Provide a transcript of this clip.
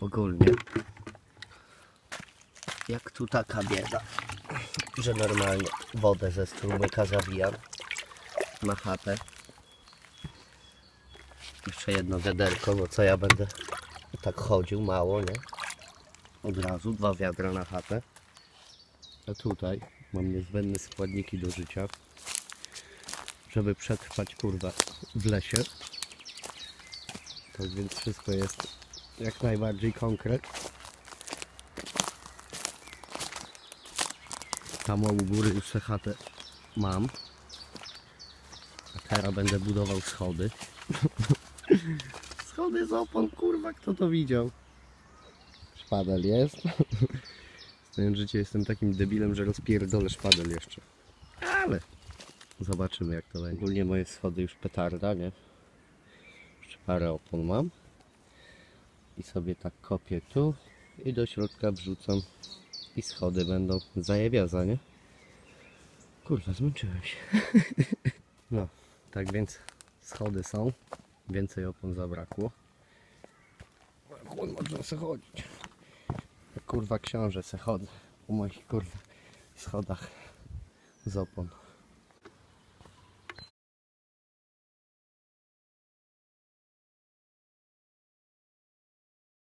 ogólnie jak tu taka bieda, że normalnie wodę ze strumyka zawijam na chatę. Jeszcze jedno wiaderko, bo co ja będę tak chodził mało, nie? Od razu dwa wiadra na chatę. A tutaj mam niezbędne składniki do życia, żeby przetrwać kurwa w lesie. Tak więc wszystko jest jak najbardziej konkret. Tam u góry już tę chatę mam. A teraz będę budował schody. schody z opon, kurwa, kto to widział? Szpadel jest. Znając życie jestem takim debilem, że rozpierdolę szpadel jeszcze. Ale zobaczymy jak to będzie. Ogólnie moje schody już petarda, nie? Jeszcze parę opon mam. I sobie tak kopię tu i do środka wrzucam i schody będą zajebiaza, nie? Kurwa, zmęczyłem się. no, tak więc schody są. Więcej opon zabrakło. Chłon można se chodzić. Kurwa książę se chodzę po moich kurwa schodach z opon.